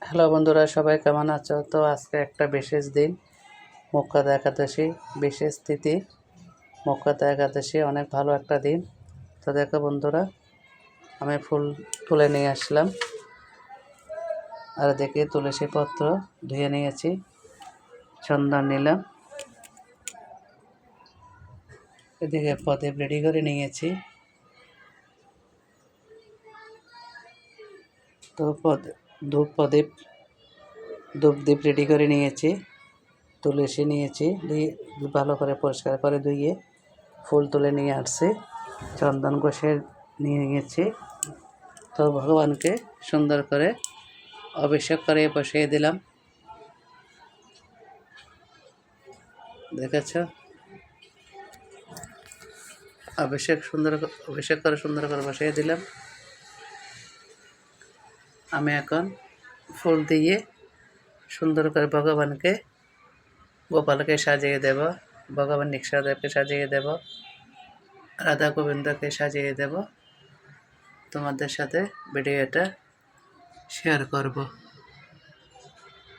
Hello বন্ধুরা, সবাই কেমন আছো? তো আজকে একটা বিশেষ দিন, মক্কাদা একাদশী বিশেষ তিথি। মক্কাদা একাদশী অনেক ভালো একটা দিন। তো দেখো বন্ধুরা, আমি ফুল তুলে নিয়ে আসলাম। আর দেখি তুলসী পত্র ধুয়ে নিয়েছি চন্দন নিলাম। এদিকে প্রদীপ রেডি করে নিয়েছি। তো পদ- ধূপ প্রদীপ ধূপ দ্বীপ রেডি করে নিয়েছি তুলসী নিয়েছি, দিয়ে ভালো করে পরিষ্কার করে ধুইয়ে ফুল তুলে নিয়ে আসছি, চন্দন ঘষে নিয়ে গেছি। তো ভগবানকে সুন্দর করে অভিষেক করে বসিয়ে দিলাম। দেখেছ? অভিষেক সুন্দর অভিষেক করে সুন্দর করে বসিয়ে দিলাম। আমি এখন ফুল দিয়ে সুন্দর করে ভগবানকে, গোপালকে সাজিয়ে দেব, ভগবান নিঃসাদেবকে সাজিয়ে দেব, রাধা গোবিন্দকে সাজিয়ে দেব। তোমাদের সাথে ভিডিওটা শেয়ার করব।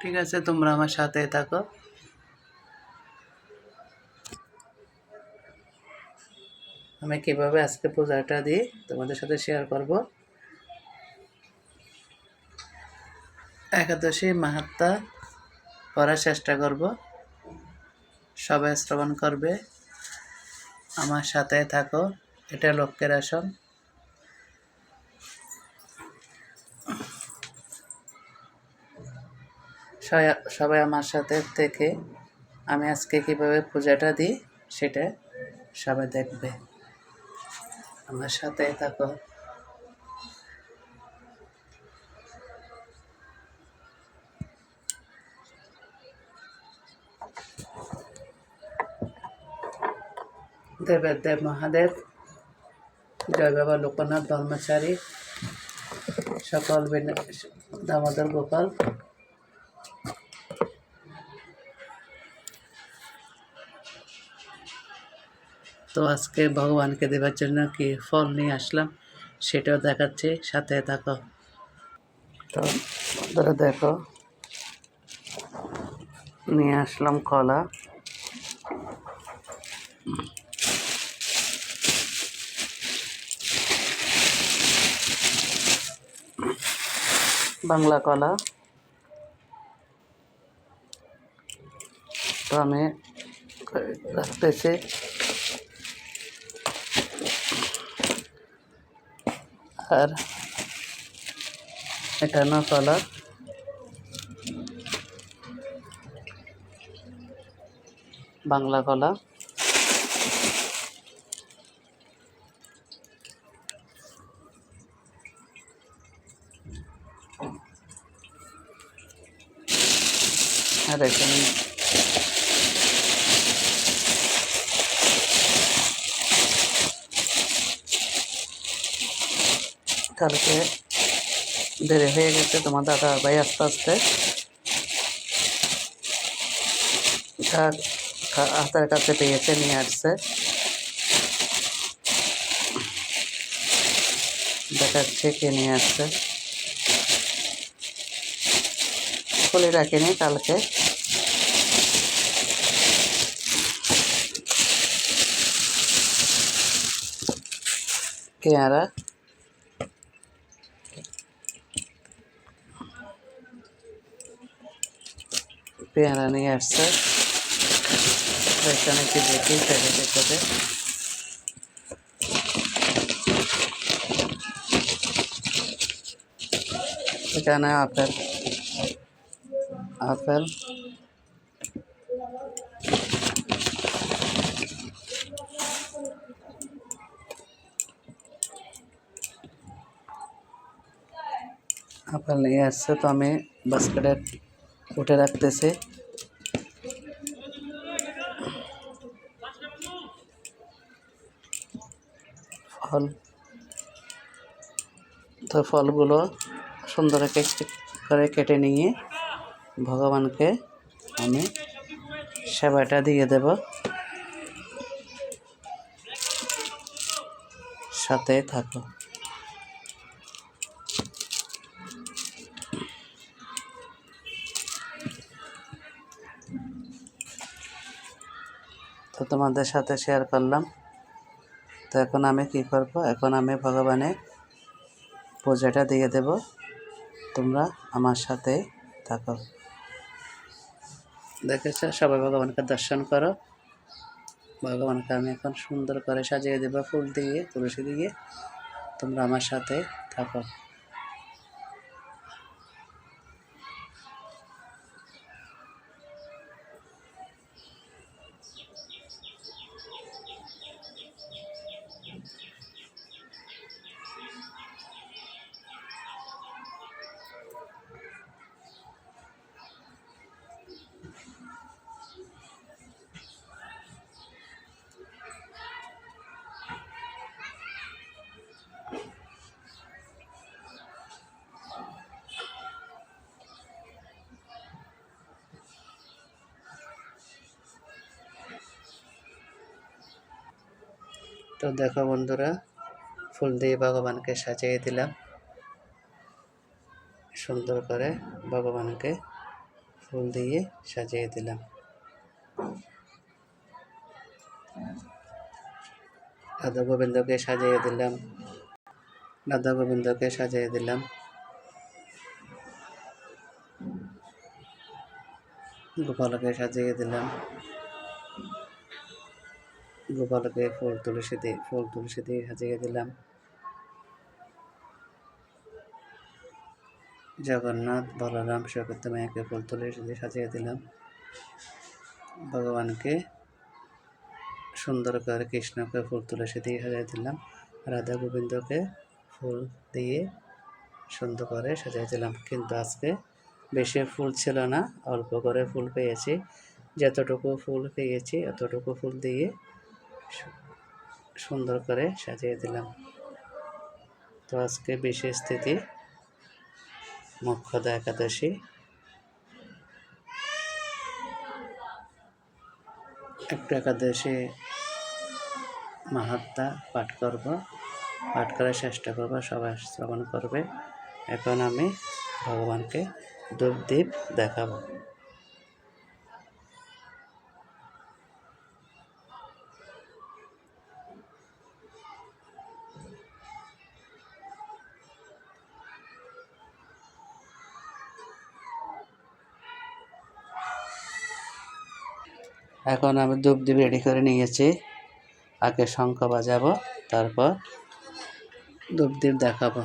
ঠিক আছে, তোমরা আমার সাথে থাকো। আমি কীভাবে আজকে পূজাটা দিই তোমাদের সাথে শেয়ার করব? একাদশী মাহাত্মা পড়ার চেষ্টা করব। সবাই শ্রবণ করবে। আমার সাথে থাকো। এটা লক্ষ্যের আসন। সবাই আমার সাথে থেকে আমি আজকে কীভাবে পূজাটা দিই সেটা সবাই দেখবে। আমার সাথে থাকো। দেব মহাদেব। জয় বাবা লোকনাথ ব্রহ্মচারী। সকল দামোদর গোপাল। তো আজকে ভগবানকে দেবার জন্য কি ফল নিয়ে আসলাম, সেটাও দেখাচ্ছি, সাথে থাকো। তো দেখো, নিয়ে আসলাম কলা। বাংলা কলা। আমি রাখতেছি। আর একান্ন কলা। বাংলা কলা। এখানে কালকে দেরি হয়ে গেছে তোমার দাদা ভাই আস্তে আস্তে। তার হাতের কাছে পেয়েছে, নিয়ে আসছে। দেখাচ্ছে কে নিয়ে আসছে। খুলে রাখিনি কালকে। পেয়ারা পেয়ারা নিয়ে আসছে এখানে কি দেখি প্যাকেটের সাথে এখানে আপেল আপেল নিয়ে আসছে, তো আমি বাস্কেটে উঠে রাখতেছি। ফল। তো ফলগুলো সুন্দর করে কেটে নিয়ে ভগবানকে আমি সেবাটা দিয়ে দেব। সাথে থাকো। তোমাদের সাথে শেয়ার করলাম। তো এখন আমি কি করব? এখন আমি ভগবানের পূজাটা দিয়ে দেব। তোমরা আমার সাথে থাকো। দেখেছ? সবাই ভগবানকে দর্শন করো। ভগবানকে আমি এখন সুন্দর করে সাজিয়ে দেবো ফুল দিয়ে, তুলসী দিয়ে। তোমরা আমার সাথে থাকো। তো দেখো বন্ধুরা, ফুল দিয়ে ভগবানকে সাজিয়ে দিলাম। সুন্দর করে ভগবানকে ফুল দিয়ে সাজিয়ে দিলাম। রাধা গোবিন্দকে সাজিয়ে দিলাম। রাধা গোবিন্দকে সাজিয়ে দিলাম। গোপালকে সাজিয়ে দিলাম। গোপালকে ফুল তুলসী দিয়ে, ফুল তুলসী দিয়ে সাজিয়ে দিলাম। জগন্নাথ, বলরাম সুভদ্র মায়াকে ফুল তুলসী দিয়ে সাজিয়ে দিলাম। ভগবানকে সুন্দর করে কৃষ্ণকে ফুল তুলসী দিয়ে সাজিয়ে দিলাম। রাধা গোবিন্দকে ফুল দিয়ে সুন্দর করে সাজিয়ে দিলাম। কিন্তু আজকে বেশি ফুল ছিল না, অল্প করে ফুল পেয়েছি। যতটুকু ফুল পেয়েছি, অতটুকু ফুল দিয়ে সুন্দর করে সাজিয়ে দিলাম। তো আজকে বিশেষ তিথি মুখ্যদা একাদশী। একটু একাদশী মাহাত্মা পাঠ করব। পাঠ করার চেষ্টা করব, সবাই শ্রবণ করবে। এখন আমি ভগবানকে দ্বীপ দেখাবো। এখন আমি ধূপ দ্বীপ রেডি করে নিয়েছি। আগে শঙ্খ বাজাবো তারপর ধূপ দিব দেখাবো।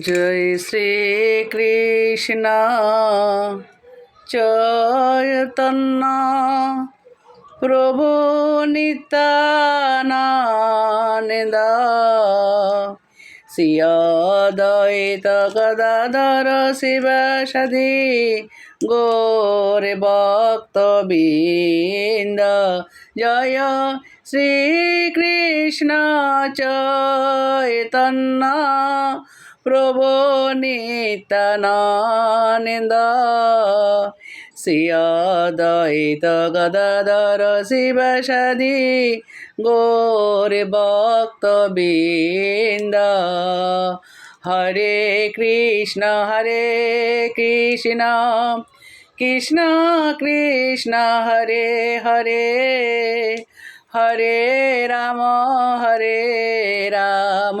জয় শ্রীকৃষ্ণ চৈতন্য প্রভু নিত্যানন্দ শ্রিয়দয়িত গদাধর শিব সধি গোরে ভক্তবৃন্দ জয় শ্রীকৃষ্ণ চৈতন্য প্রভু নিত্যানন্দ। শ্রিয়দয়িত গদাধর শিব সদি গৌরে ভক্তবৃন্দ হরে কৃষ্ণ হরে কৃষ্ণ কৃষ্ণ কৃষ্ণ, হরে হরে হরে রাম হরে রাম।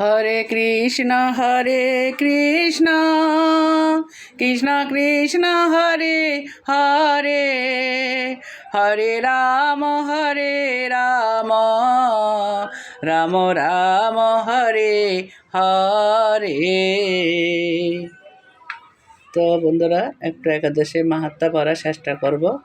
হরে কৃষ্ণ হরে কৃষ্ণ। কৃষ্ণ কৃষ্ণ, হরে হরে। হরে রাম হরে রাম। রাম রাম, হরে হরে। তো বন্ধুরা, একটু একাদশী মাহাত্মা করার চেষ্টা করব।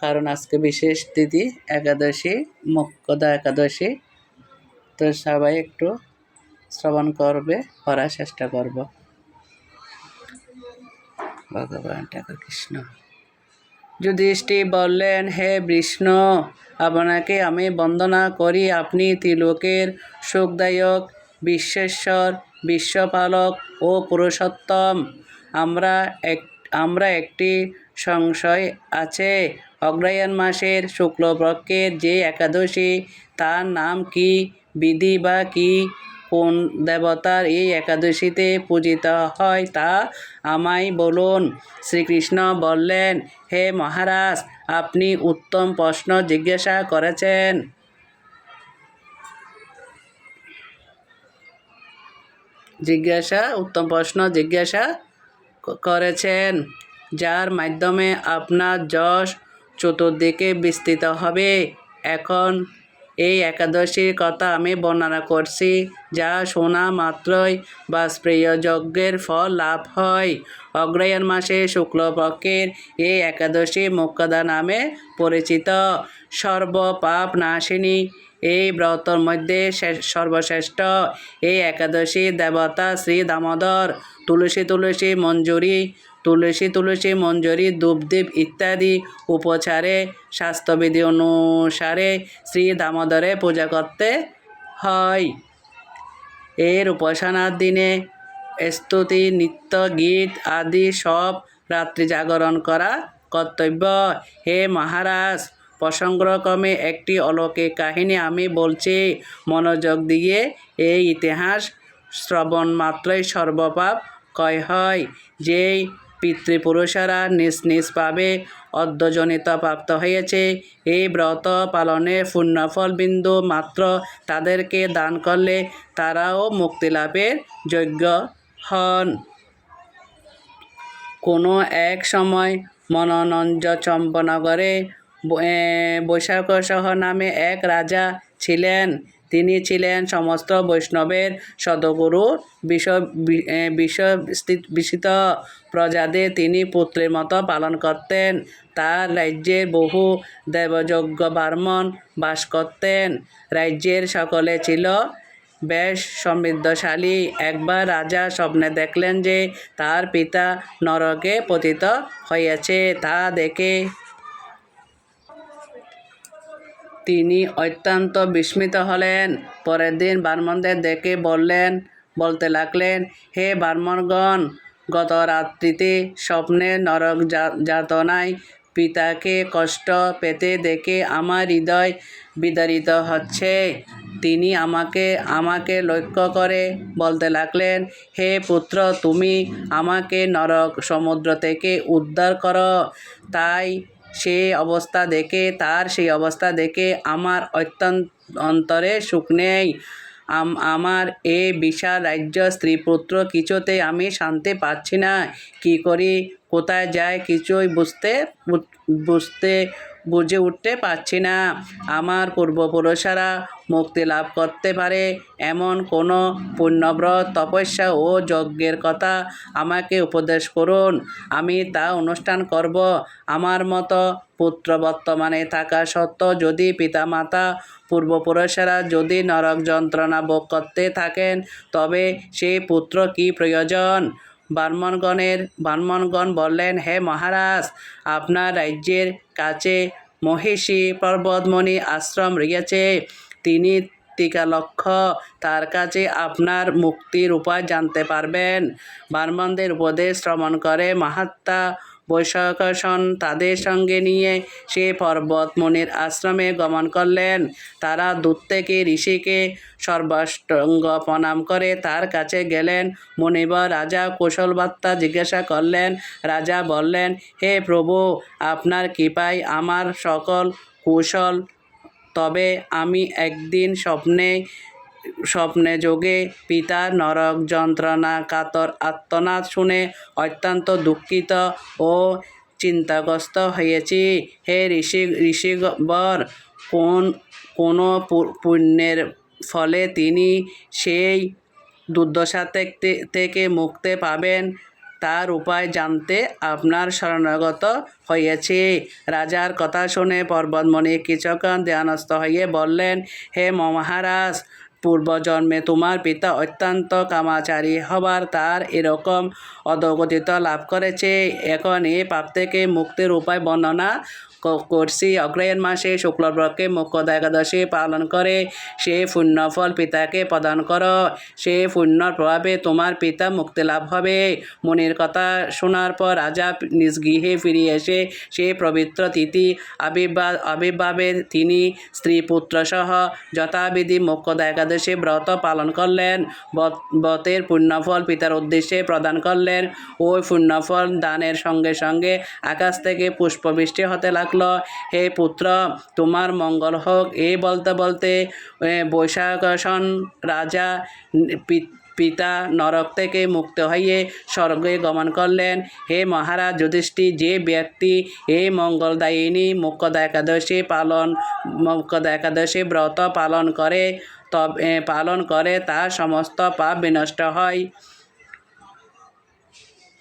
কারণ আজকে বিশেষ তিথি একাদশী মুখ্যদা একাদশী তো সবাই একটু শ্রবণ করবে করার চেষ্টা করব। ভগবান ঠাকুর কৃষ্ণ। যুধিষ্ঠির বললেন, হে বিষ্ণু, আপনাকে আমি বন্দনা করি। আপনি ত্রিলোকের সুখদায়ক বিশ্বেশ্বর, বিশ্বপালক ও পুরুষোত্তম। আমরা এক, আমরা একটি সংশয় আছে। অগ্রহায়ণ মাসের শুক্লপক্ষের যে একাদশী, তার নাম কি? বিধি বা কি? কোন দেবতার এই একাদশীতে পূজিত হয় তা আমায় বলুন। শ্রীকৃষ্ণ বললেন, হে মহারাজ, আপনি উত্তম প্রশ্ন জিজ্ঞাসা করেছেন। জিজ্ঞাসা, উত্তম প্রশ্ন জিজ্ঞাসা করেছেন, যার মাধ্যমে আপনার যশ চতুর্দিকে বিস্তৃত হবে। এখন এই একাদশীর কথা আমি বর্ণনা করছি, যা শোনা মাত্রই বাজপেয় যজ্ঞের ফল লাভ হয়। অগ্রহায়ণ মাসে শুক্লপক্ষের এই একাদশী মুখ্যদা নামে পরিচিত। সর্বপাপ নাশিনী, এই ব্রতর মধ্যে সর্বশ্রেষ্ঠ। এই একাদশী দেবতা শ্রী দামোদর, তুলসী তুলসী মঞ্জুরি তুলসী তুলসী মঞ্জুরি ধূপদীপ ইত্যাদি উপচারে, স্বাস্থ্যবিধি অনুসারে শ্রী দামোদরে পূজা করতে হয়। এর উপাসনার দিনে স্তুতি, নৃত্য, গীত আদি সব রাত্রি জাগরণ করা কর্তব্য। হে মহারাজ, প্রসঙ্গক্রমে একটি অলৌকিক কাহিনী আমি বলছি। মনোযোগ দিয়ে এই ইতিহাস শ্রবণ মাত্রই সর্বপাপ কয় হয়। যেই পিতৃপুরুষেরা নিজ নিজ পাবে অর্ধজনিত প্রাপ্ত হয়েছে। এই ব্রত পালনে পুণ্যফল বিন্দু মাত্র তাদেরকে দান করলে তারাও মুক্তি লাভের যোগ্য হন। কোনো এক সময় মনোনঞ্জ চম্পনগরে বৈশাখ সহ নামে এক রাজা ছিলেন। তিনি ছিলেন সমস্ত বৈষ্ণবের সদগুরু। বিষ বি- এ, বিশ্বস্থিত- প্রজাদের তিনি পুত্রের মতো পালন করতেন। তার রাজ্যের বহু দেবযজ্ঞ ব্রাহ্মণ বাস করতেন। রাজ্যের সকলে ছিল বেশ সমৃদ্ধশালী। একবার রাজা স্বপ্নে দেখলেন যে তার পিতা নরকে পতিত হয়েছে। তা দেখে তিনি অত্যন্ত বিস্মিত হলেন। পরের দিন ব্রাহ্মণদের দেখে বললেন, বলতে লাগলেন, হে ব্রাহ্মণগণ গত রাত্রিতে স্বপ্নে নরক যাতনায় পিতাকে কষ্ট পেতে দেখে আমার হৃদয় বিদারিত হচ্ছে। তিনি আমাকে আমাকে লক্ষ্য করে বলতে লাগলেন, হে পুত্র, তুমি আমাকে নরক সমুদ্র থেকে উদ্ধার করো। তাই সে অবস্থা দেখে, তার সেই অবস্থা দেখে আমার অত্যন্ত অন্তরে সুখ নেই। আমার এ বিশাল রাজ্য স্ত্রী পুত্র কিছুতেই আমি শান্তি পাচ্ছি না। কি করি? কোথায় যায়? কিছুই বুঝতে বুঝতে বুঝে উঠতে পারছি না। আমার পূর্বপুরুষেরা মুক্তি লাভ করতে পারে এমন কোনো পুণ্যব্রত, তপস্যা ও যজ্ঞের কথা আমাকে উপদেশ করুন। আমি তা অনুষ্ঠান করব। আমার মতো পুত্র বর্তমানে থাকা সত্ত্বেও যদি পিতামাতা পূর্বপুরুষেরা যদি নরক যন্ত্রণা ভোগ করতে থাকেন, তবে সেই পুত্র কি প্রয়োজন? ব্রাহ্মণগণের ব্রাহ্মণগণ বললেন, হে মহারাজ, আপনার রাজ্যের কাছে মহিষী পর্বতমণি আশ্রম রয়েছে তিনি টিকালক্ষ তার কাছে আপনার মুক্তির উপায় জানতে পারবেন। ব্রাহ্মণদের উপদেশ শ্রবণ করে মাহাত্মা বৈশাখসন তাদের সঙ্গে নিয়ে সে পর্বতমণির আশ্রমে গমন করলেন। তারা দূর থেকে ঋষিকে সর্বাষ্টঙ্গ প্রণাম করে তার কাছে গেলেন। মনিবর রাজা কুশল বার্তা জিজ্ঞাসা করলেন, রাজা বললেন, হে প্রভু, আপনার কৃপায় আমার সকল কুশল, তবে আমি একদিন স্বপ্নে স্বপ্নে যোগে পিতার নরক যন্ত্রণা কাতর আত্মনাদ শুনে অত্যন্ত দুঃখিত ও চিন্তাগ্রস্ত হয়েছি। হে ঋষি, ঋষিবর, কোন, কোনো পুণ্যের ফলে তিনি সেই দুর্দশা থেকে- থেকে মুক্তি পাবেন, তার উপায় জানতে আপনার শরণাগত হয়েছি। রাজার কথা শুনে পর্বতমণি কিছুক্ষণ ধ্যানস্থ হয়ে বললেন, হে মহারাজ পূর্বজন্মে তোমার পিতা অত্যন্ত কামাচারী হবার তার এরকম অধগতিত লাভ করেছে। এখন এই পাপ থেকে মুক্তির উপায় বর্ণনা করছি। অগ্রহায়ণ মাসে শুক্লপক্ষে মুখ্য একাদশী পালন করে। সে পুণ্যফল পিতাকে প্রদান কর। সে পুণ্যর প্রভাবে তোমার পিতা মুক্তি লাভ হবে। মনির কথা শোনার পর রাজা নিজ গৃহে ফিরে এসে সে পবিত্র তিথি আবির্ভাব আবির্ভাবে তিনি স্ত্রী পুত্র সহ যথাবিধি মুখ্য একাদশী ব্রত পালন করলেন ব্রতের পুণ্যফল পিতার উদ্দেশ্যে প্রদান করলেন ওই পুণ্যফল দানের সঙ্গে সঙ্গে আকাশ থেকে পুষ্পবৃষ্টি হতে লাগল। হে পুত্র, তোমার মঙ্গল হোক। এই বলতে বলতে বৈশাখসন রাজা পিতা নরক থেকে মুক্ত হয়ে স্বর্গে গমন করলেন। হে মহারাজ যুধিষ্ঠির, যে ব্যক্তি এই মঙ্গলদায়িনী মুখ্য একাদশী পালন, মুখ্য একাদশী ব্রত পালন করে পালন করে তার সমস্ত পাপ বিনষ্ট হয়।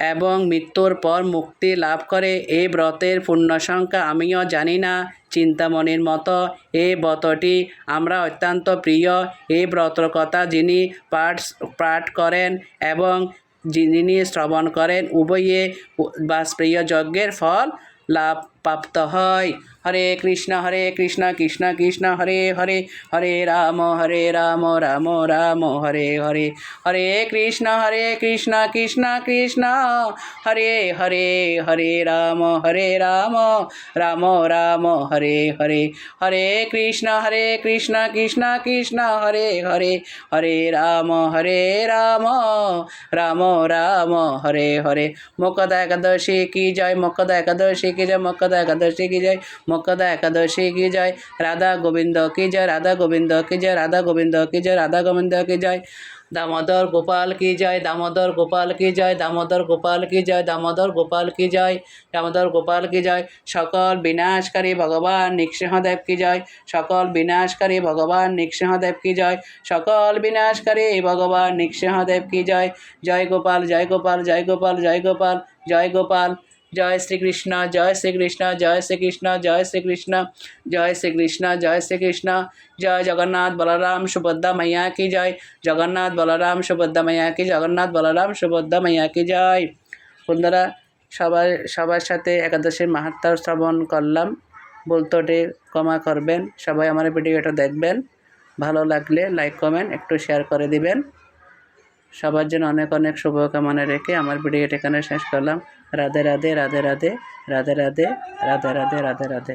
এবং মৃত্যুর পর মুক্তি লাভ করে। এই ব্রতের পূর্ণ সংখ্যা আমিও জানি না। চিন্তামণির মতো এই ব্রতটি আমরা অত্যন্ত প্রিয়। এই ব্রতর কথা যিনি পাঠ পাঠ করেন এবং যিনি শ্রবণ করেন, উভয়ে বাষ্প্রিয় যজ্ঞের ফল লাভ, প্রাপ্ত হয়। হরে কৃষ্ণ হরে কৃষ্ণ কৃষ্ণ কৃষ্ণ, হরে হরে হরে রাম হরে রাম রাম রাম, হরে হরে। হরে কৃষ্ণ হরে কৃষ্ণ কৃষ্ণ কৃষ্ণ, হরে হরে হরে রাম হরে রাম রাম রাম, হরে হরে। হরে কৃষ্ণ হরে কৃষ্ণ কৃষ্ণ কৃষ্ণ, হরে হরে হরে রাম হরে রাম রাম রাম, হরে হরে। মকদা একাদশী কি জয় মকদা একাদশী কি জয় মকদা একাদশী কি জয় মকদা একাদশী কি জয় রাধা গোবিন্দ কি জয় রাধা গোবিন্দ কি জয় রাধা গোবিন্দ কি জয় রাধা গোবিন্দ কি জয় দামোদর গোপাল কি জয় দামোদর গোপাল কি জয় দামোদর গোপাল কি জয় দামোদর গোপাল কি জয় দামোদর গোপাল কি জয় সকল বিনাশকারী ভগবান নৃসিংহদেব কি জয় সকল বিনাশকারী ভগবান নৃসিংহদেব কি জয় সকল বিনাশকারী ভগবান নৃসিংহদেব কি জয় জয় গোপাল জয় গোপাল জয় গোপাল জয় গোপাল জয় গোপাল জয় শ্রীকৃষ্ণ জয় শ্রীকৃষ্ণ জয় শ্রীকৃষ্ণ জয় শ্রীকৃষ্ণ জয় শ্রীকৃষ্ণ জয় শ্রীকৃষ্ণ, জয় জগন্নাথ বলরাম সুভদ্রা মাইয়া কি জয়? জগন্নাথ বলরাম সুভদ্রা মাইয়া কি জগন্নাথ বলরাম সুভদ্রা মাইয়া কি জয়? বন্ধুরা সবাই সবার সাথে একাদশীর মাহাত্ম শ্রবণ করলাম। বলতোটে ক্ষমা করবেন। সবাই আমার ভিডিওটা দেখবেন। ভালো লাগলে লাইক কমেন্ট একটু শেয়ার করে দিবেন। সবার জন্য অনেক অনেক শুভকামনা রেখে আমার ভিডিওটা এখানে শেষ করলাম। রাধে রাধে রাধে রাধে রাধে রাধে রাধে রাধে রাধে রাধে।